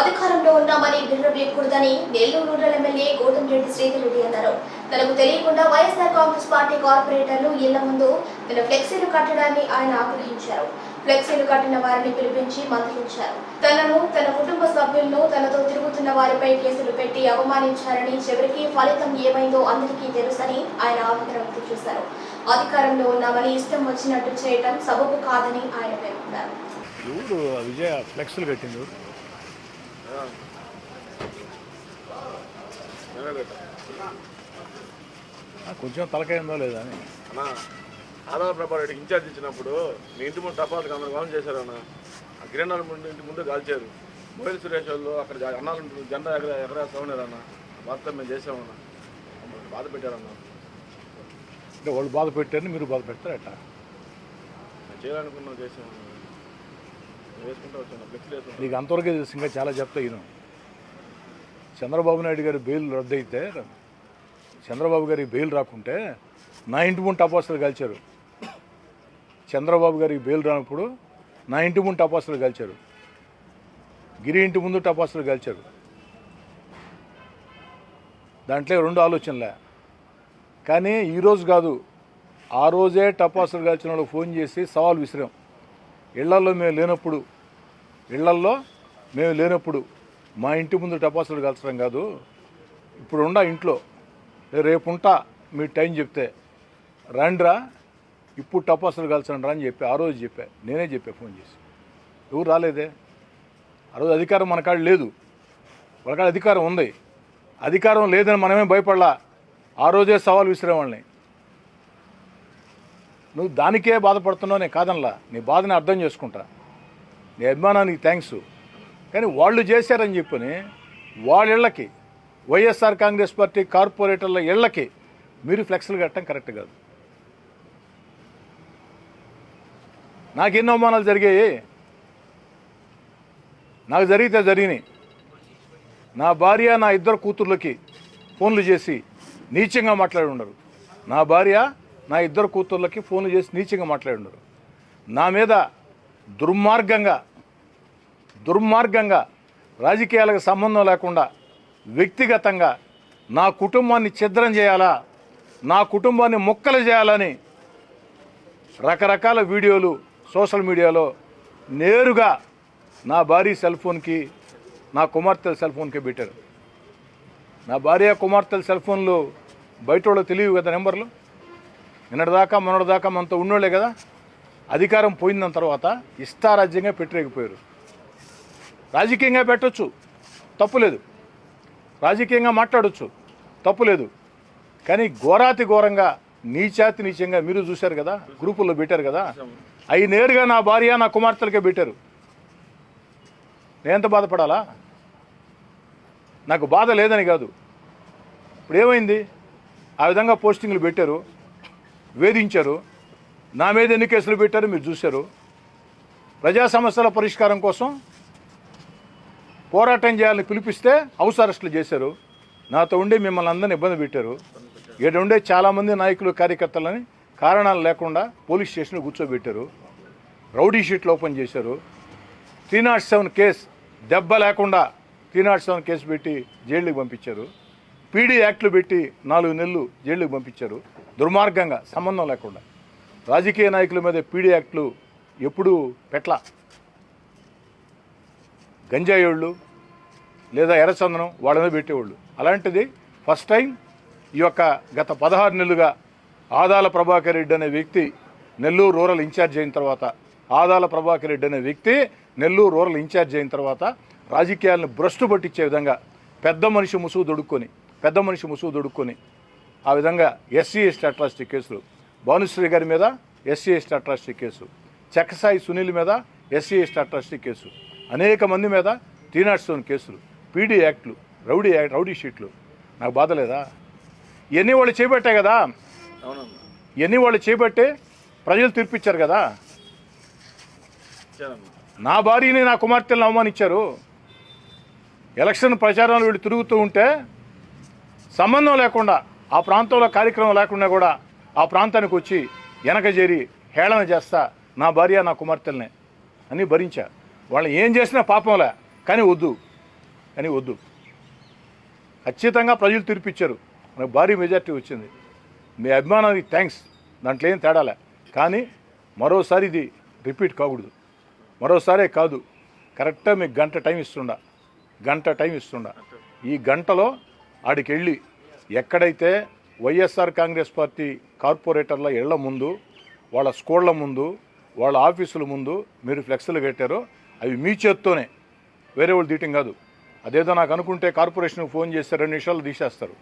అధికారంలో ఉన్నామని విర్రవీయకూడదని నెల్లూరు రూరల్ ఎమ్మెల్యే గౌతమ్ రెడ్డి శ్రీధర్ రెడ్డి అన్నారు. తనకు తెలియకుండా వైఎస్ఆర్ కాంగ్రెస్ పార్టీ కార్పొరేటర్లు ఇళ్ళ ముందు తన ఫ్లెక్సీలు కట్టడాన్ని ఆయన ఆగ్రహించారు. ఫ్లెక్సీలు కట్టిన వారిని పిలిపించి మందలించారు. తనను తన కుటుంబ సభ్యులను తనతో తిరుగుతున్న వారిపై కేసులు పెట్టి అవమానించారని చివరికి ఫలితం ఏమైందో అందరికీ తెలుసని ఆయన ఆవేదన వ్యక్తం చేశారు. అధికారంలో ఉన్నామని ఇష్టం వచ్చినట్టు చేయటం సబబు కాదని ఆయన పేర్కొన్నారు. విజయ ఫ్లెక్స్లు కట్టిండు కొంచెం తలకాయ ఉందో లేదా అని. అన్నా ఆధార ప్రభావ రెడ్డికి ఇన్ఛార్జ్ ఇచ్చినప్పుడు మీ ఇంటి ముందు టపాలకు అందరు కాలం చేశారు అన్న. ఆ కిరణాల ముందు ఇంటి ముందు కాల్చారు మోయిల్ సురేష్ వాళ్ళు అక్కడ అన్నాలు జెండా ఎగర ఎగరేస్తా ఉన్నారన్న మొత్తం మేము చేసామన్న బాధ పెట్టారన్న అంటే వాళ్ళు బాధ పెట్టారని మీరు బాధ పెడతారట. మేము చేయాలనుకున్నాం చేసామన్న మేము వేసుకుంటూ వచ్చాను ఫ్లెక్సీలు వేసుకుంటాం నీకు అంతవరకే తెలుసు ఇంకా చాలా చెప్తా ఈయన. చంద్రబాబు నాయుడు గారి బెయిల్ రద్దయితే చంద్రబాబు గారికి బెయిల్ రాకుంటే నా ఇంటి ముందు టపాసులు కాల్చారు. చంద్రబాబు గారికి బెయిల్ రానప్పుడు నా ఇంటి ముందు టపాసులు కాల్చారు. గిరి ఇంటి ముందు టపాసులు కాల్చారు. దాంట్లో రెండు ఆలోచనలే. కానీ ఈరోజు కాదు ఆ రోజే టపాసులు కాల్చిన వాళ్ళకి ఫోన్ చేసి సవాల్ విసిరాం. ఇళ్ళల్లో మేము లేనప్పుడు ఇళ్ళల్లో మేము లేనప్పుడు మా ఇంటి ముందు టపాసులు కలచడం కాదు. ఇప్పుడు ఉండా ఇంట్లో రేపు ఉంటా మీ టైం చెప్తే రండ్రా ఇప్పుడు టపాసులు కాల్చండి రా అని చెప్పి ఆ రోజు చెప్పా. నేనే చెప్పా ఫోన్ చేసి. ఎవరు రాలేదే? ఆ రోజు అధికారం మన కాడ లేదు. వాళ్ళ కాడ అధికారం ఉంది. అధికారం లేదని మనమే భయపడలా. ఆ రోజే సవాల్ విసిరేవాళ్ళని. నువ్వు దానికే బాధపడుతున్నావు నేను కాదనలా. నీ బాధని అర్థం చేసుకుంటా. నీ అభిమానానికి థ్యాంక్స్ కానీ వాళ్ళు చేశారని చెప్పని వాళ్ళ ఇళ్ళకి వైఎస్ఆర్ కాంగ్రెస్ పార్టీ కార్పొరేటర్ల ఇళ్ళకి మీరు ఫ్లెక్స్లు కట్టడం కరెక్ట్ కాదు. నాకు ఎన్నో అవమానాలు జరిగాయి. నాకు జరిగితే జరిగినాయి. నా భార్య నా ఇద్దరు కూతుర్లకి ఫోన్లు చేసి నీచంగా మాట్లాడి ఉండరు. నా భార్య నా ఇద్దరు కూతుర్లకి ఫోన్లు చేసి నీచంగా మాట్లాడినారు. నా మీద దుర్మార్గంగా దుర్మార్గంగా రాజకీయాలకు సంబంధం లేకుండా వ్యక్తిగతంగా నా కుటుంబాన్ని ఛిద్రం చేయాలా నా కుటుంబాన్ని ముక్కలు చేయాలని రకరకాల వీడియోలు సోషల్ మీడియాలో నేరుగా నా భార్య సెల్ ఫోన్కి నా కుమార్తెల సెల్ ఫోన్కి పెట్టారు. నా భార్య కుమార్తెల సెల్ ఫోన్లు బయట వాళ్ళు తెలియవు కదా నెంబర్లు? నిన్నటిదాకా మొన్నటిదాకా మనతో ఉన్నోళ్ళే కదా? అధికారం పోయిన తర్వాత ఇష్టారాజ్యంగా పెట్టలేకపోయారు. రాజకీయంగా పెట్టచ్చు తప్పులేదు రాజకీయంగా మాట్లాడొచ్చు తప్పులేదు కానీ ఘోరాతి ఘోరంగా నీచాతి నీచంగా మీరు చూశారు కదా? గ్రూపుల్లో పెట్టారు కదా? అవి నేరుగా నా భార్య నా కుమార్తెలకే పెట్టారు. నేను ఎంత బాధపడాలా? నాకు బాధ లేదని కాదు. ఇప్పుడు ఏమైంది? ఆ విధంగా పోస్టింగ్లు పెట్టారు. వేధించారు. నా మీద ఎన్ని కేసులు పెట్టారు మీరు చూశారు. ప్రజా సమస్యల పరిష్కారం కోసం పోరాటం చేయాలని పిలిపిస్తే హౌస్ అరెస్టులు చేశారు. నాతో ఉండి మిమ్మల్ని అందరిని ఇబ్బంది పెట్టారు. ఇక్కడ ఉండే చాలామంది నాయకులు కార్యకర్తలని కారణాలు లేకుండా పోలీస్ స్టేషన్లో కూర్చోబెట్టారు. రౌడీ షీట్లు ఓపెన్ చేశారు. త్రీ నాట్ సెవెన్ కేసు దెబ్బ లేకుండా త్రీ నాట్ సెవెన్ కేసు పెట్టి జైళ్ళకి పంపించారు. పీడీ యాక్ట్లు పెట్టి నాలుగు నెలలు జైళ్ళకి పంపించారు. దుర్మార్గంగా సంబంధం లేకుండా. రాజకీయ నాయకుల మీద పీడీ యాక్ట్లు ఎప్పుడూ పెట్ల గంజాయోళ్ళు లేదా ఎర్రచందనం వాళ్ళ మీద పెట్టేవాళ్ళు. అలాంటిది ఫస్ట్ టైం ఈ యొక్క గత పదహారు నెలలుగా ఆదాల ప్రభాకర్ రెడ్డి అనే వ్యక్తి నెల్లూరు రూరల్ ఇన్ఛార్జ్ అయిన తర్వాత ఆదాల ప్రభాకర్ రెడ్డి అనే వ్యక్తి నెల్లూరు రూరల్ ఇన్ఛార్జ్ అయిన తర్వాత రాజకీయాలను భ్రష్టు పట్టించే విధంగా పెద్ద మనిషి ముసుగు దొడుక్కొని పెద్ద మనిషి ముసుగు దొడుక్కొని ఆ విధంగా ఎస్సీ ఎస్టీ అట్రాసిటీ కేసులు. భానుశ్రీ గారి మీద SC ST atrocity case. Chekkasai Sunil మీద ఎస్సీ ఎస్టీ అట్రాసిటీ కేసు. అనేక మంది మీద త్రీ నాట్ సెవెన్ కేసులు పీడీ యాక్ట్లు రౌడీ యాక్ట్ రౌడీ షీట్లు. నాకు బాధ లేదా? ఇవన్నీ వాళ్ళు చేపట్టాయి కదా? ఇవన్నీ వాళ్ళు చేపట్టే ప్రజలు తీర్పిచ్చారు కదా? నా భార్యని నా కుమార్తెలను అవమానించారు. ఎలక్షన్ ప్రచారంలో వీళ్ళు తిరుగుతూ ఉంటే సంబంధం లేకుండా ఆ ప్రాంతంలో కార్యక్రమం లేకుండా కూడా ఆ ప్రాంతానికి వచ్చి వెనక చేరి హేళన చేస్తా నా భార్య నా కుమార్తెల్ని అని భరించా. వాళ్ళు ఏం చేసినా పాపంలే కానీ వద్దు కానీ వద్దు. ఖచ్చితంగా ప్రజలు తీర్పిచ్చారు. నాకు భారీ మెజార్టీ వచ్చింది. మీ అభిమానానికి థ్యాంక్స్ దాంట్లో ఏం తేడాలే. కానీ మరోసారి ఇది రిపీట్ కాకూడదు. మరోసారే కాదు. కరెక్ట్గా మీకు గంట టైం ఇస్తుండా. గంట టైం ఇస్తుండ. ఈ గంటలో ఆడికి వెళ్ళి ఎక్కడైతే వైఎస్ఆర్ కాంగ్రెస్ పార్టీ కార్పొరేటర్ల ఇళ్ళ ముందు వాళ్ళ స్కూళ్ళ ముందు వాళ్ళ ఆఫీసుల ముందు మీరు ఫ్లెక్స్లు కట్టారో అవి మీ చేత్తోనే. వేరే వాళ్ళు తీయటం కాదు. అదేదో నాకు అనుకుంటే కార్పొరేషన్కి ఫోన్ చేస్తే రెండు నిమిషాలు తీసేస్తారు.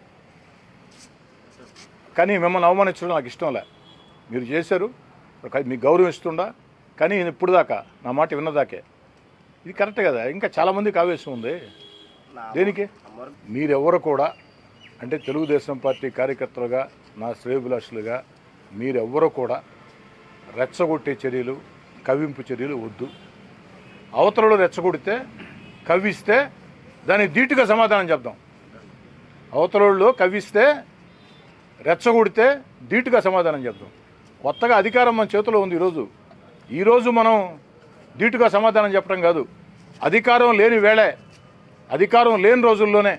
కానీ మిమ్మల్ని అవమానించడం నాకు ఇష్టం లే. మీరు చేశారు మీకు గౌరవం ఇస్తుండా కానీ నేను ఇప్పుడు దాకా నా మాట విన్నదాకే. ఇది కరెక్ట్ కదా. ఇంకా చాలామందికి ఆవేశం ఉంది. దేనికి? మీరెవరు కూడా అంటే తెలుగుదేశం పార్టీ కార్యకర్తలుగా నా శ్రేయభిలాషులుగా మీరెవ్వరూ కూడా రెచ్చగొట్టే చర్యలు కవింపు చర్యలు వద్దు. అవతలలో రెచ్చగొడితే కవ్విస్తే దానికి ధీటుగా సమాధానం చెప్దాం. అవతలలో కవ్విస్తే రెచ్చగొడితే ధీటుగా సమాధానం చెప్దాం. కొత్తగా అధికారం మన చేతిలో ఉంది ఈరోజు. ఈరోజు మనం ధీటుగా సమాధానం చెప్పడం కాదు. అధికారం లేని వేళే అధికారం లేని రోజుల్లోనే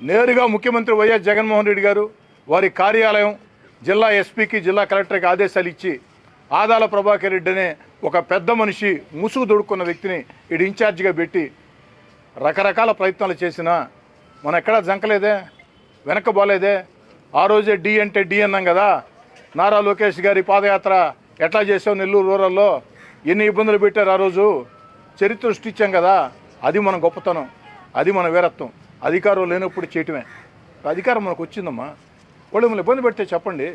నేరుగా ముఖ్యమంత్రి వైఎస్ జగన్మోహన్ రెడ్డి గారు వారి కార్యాలయం జిల్లా ఎస్పీకి జిల్లా కలెక్టర్కి ఆదేశాలు ఇచ్చి ఆదాల ప్రభాకర్ రెడ్డి అనే ఒక పెద్ద మనిషి ముసుగు దొడుక్కున్న వ్యక్తిని ఇటు ఇన్ఛార్జిగా పెట్టి రకరకాల ప్రయత్నాలు చేసినా మనం ఎక్కడా జంకలేదే వెనక బాలేదే ఆ రోజే డి అంటే డి అన్నాం కదా. నారా లోకేష్ గారి పాదయాత్ర ఎట్లా చేసావు నెల్లూరు రూరల్లో? ఎన్ని ఇబ్బందులు పెట్టారు ఆ రోజు? చరిత్ర సృష్టించాం కదా. అది మన గొప్పతనం. అది మన వీరత్వం. అధికారం లేనప్పుడు చేయటమే. అధికారం మనకు వచ్చిందమ్మా. వాళ్ళు మిమ్మల్ని ఇబ్బంది పెడితే చెప్పండి.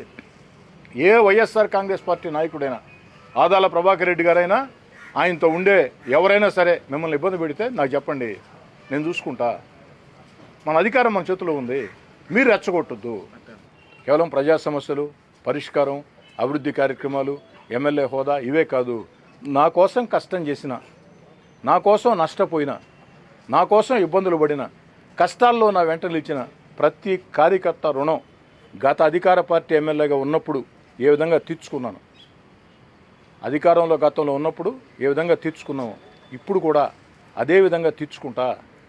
ఏ వైఎస్ఆర్ కాంగ్రెస్ పార్టీ నాయకుడైనా ఆదాల ప్రభాకర్ రెడ్డి గారైనా ఆయనతో ఉండే ఎవరైనా సరే మిమ్మల్ని ఇబ్బంది పెడితే నాకు చెప్పండి. నేను చూసుకుంటా. మన అధికారం మన చేతిలో ఉంది. మీరు రెచ్చగొట్టద్దు. కేవలం ప్రజా సమస్యలు పరిష్కారం అభివృద్ధి కార్యక్రమాలు ఎమ్మెల్యే హోదా ఇవే కాదు. నా కోసం కష్టం చేసిన నా కోసం నష్టపోయిన నా కోసం ఇబ్బందులు పడిన కష్టాల్లో నా వెంట నిలిచిన ప్రతి కార్యకర్త రుణం గత అధికార పార్టీ ఎమ్మెల్యేగా ఉన్నప్పుడు ఏ విధంగా తీర్చుకున్నాను? అధికారంలో గతంలో ఉన్నప్పుడు ఏ విధంగా తీర్చుకున్నాము ఇప్పుడు కూడా అదే విధంగా తీర్చుకుంటా?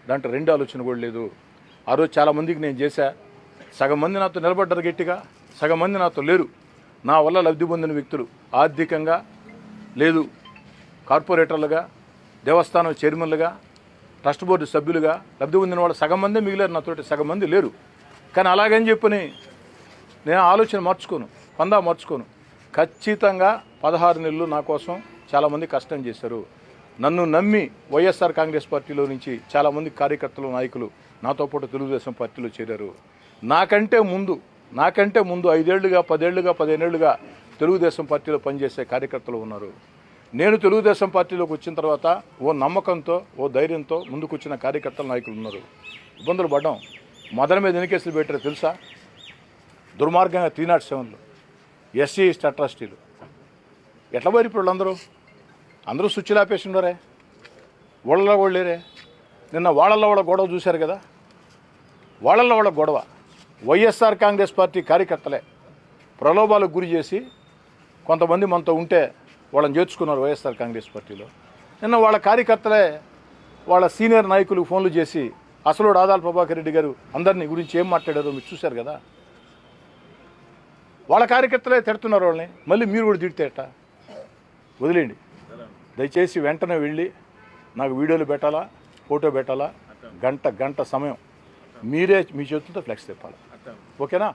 దాంట్లో రెండు ఆలోచన కూడా లేదు. ఆ రోజు చాలామందికి నేను చేశా. సగం మంది నాతో నిలబడ్డారు గట్టిగా సగం మంది నాతో లేరు. నా వల్ల లబ్ధి పొందిన వ్యక్తులు ఆర్థికంగా లేదు. కార్పొరేటర్లుగా దేవస్థానం చైర్మన్లుగా ట్రస్ట్ బోర్డు సభ్యులుగా లబ్ధి పొందిన వాళ్ళు సగం మందే మిగిలారు నాతోటి సగం మంది లేరు. కానీ అలాగని చెప్పని నేను ఆలోచన మార్చుకోను పందా మార్చుకోను. ఖచ్చితంగా పదహారు నెలలు నా కోసం చాలామంది కష్టం చేశారు. నన్ను నమ్మి వైఎస్ఆర్ కాంగ్రెస్ పార్టీలో నుంచి చాలామంది కార్యకర్తలు నాయకులు నాతో పాటు తెలుగుదేశం పార్టీలో చేరారు. నాకంటే ముందు నాకంటే ముందు ఐదేళ్ళుగా పదేళ్ళుగా పదిహేనేళ్ళుగా తెలుగుదేశం పార్టీలో పనిచేసే కార్యకర్తలు ఉన్నారు. నేను తెలుగుదేశం పార్టీలోకి వచ్చిన తర్వాత ఓ నమ్మకంతో ఓ ధైర్యంతో ముందుకొచ్చిన కార్యకర్తల నాయకులు ఉన్నారు. ఇబ్బందులు పడ్డాం. మదన మీద ఎన్ని కేసులు పెట్టారో తెలుసా? దుర్మార్గంగా త్రీ నాట్ సెవెన్లో ఎస్సీ ఎస్టీ అట్రాసిటీలు. ఎట్లా పోయి ఇప్పుడు వాళ్ళందరూ? అందరూ స్విచ్లు ఆపేసి ఉన్నారే? వాళ్ళలో వాళ్ళు లేరే? నిన్న వాళ్ళల్లో వాళ్ళ గొడవ చూశారు కదా? వాళ్ళల్లో వాళ్ళ గొడవ. వైఎస్ఆర్ కాంగ్రెస్ పార్టీ కార్యకర్తలే. ప్రలోభాలకు గురి చేసి కొంతమంది మనతో ఉంటే వాళ్ళని చేర్చుకున్నారు వైఎస్ఆర్ కాంగ్రెస్ పార్టీలో. నిన్న వాళ్ళ కార్యకర్తలే వాళ్ళ సీనియర్ నాయకులు ఫోన్లు చేసి అసలు ఆదాల ప్రభాకర్ రెడ్డి గారు అందరినీ గురించి ఏం మాట్లాడారో మీరు చూశారు కదా? వాళ్ళ కార్యకర్తలే తిడుతున్నారు వాళ్ళని. మళ్ళీ మీరు కూడా తిడితే ఎట్టా? వదిలేయండి. దయచేసి వెంటనే వెళ్ళి నాకు వీడియోలు పెట్టాలా ఫోటో పెట్టాలా? గంట గంట సమయం. మీరే మీ చేతులతో ఫ్లెక్స్ తిప్పాలి. ఓకేనా?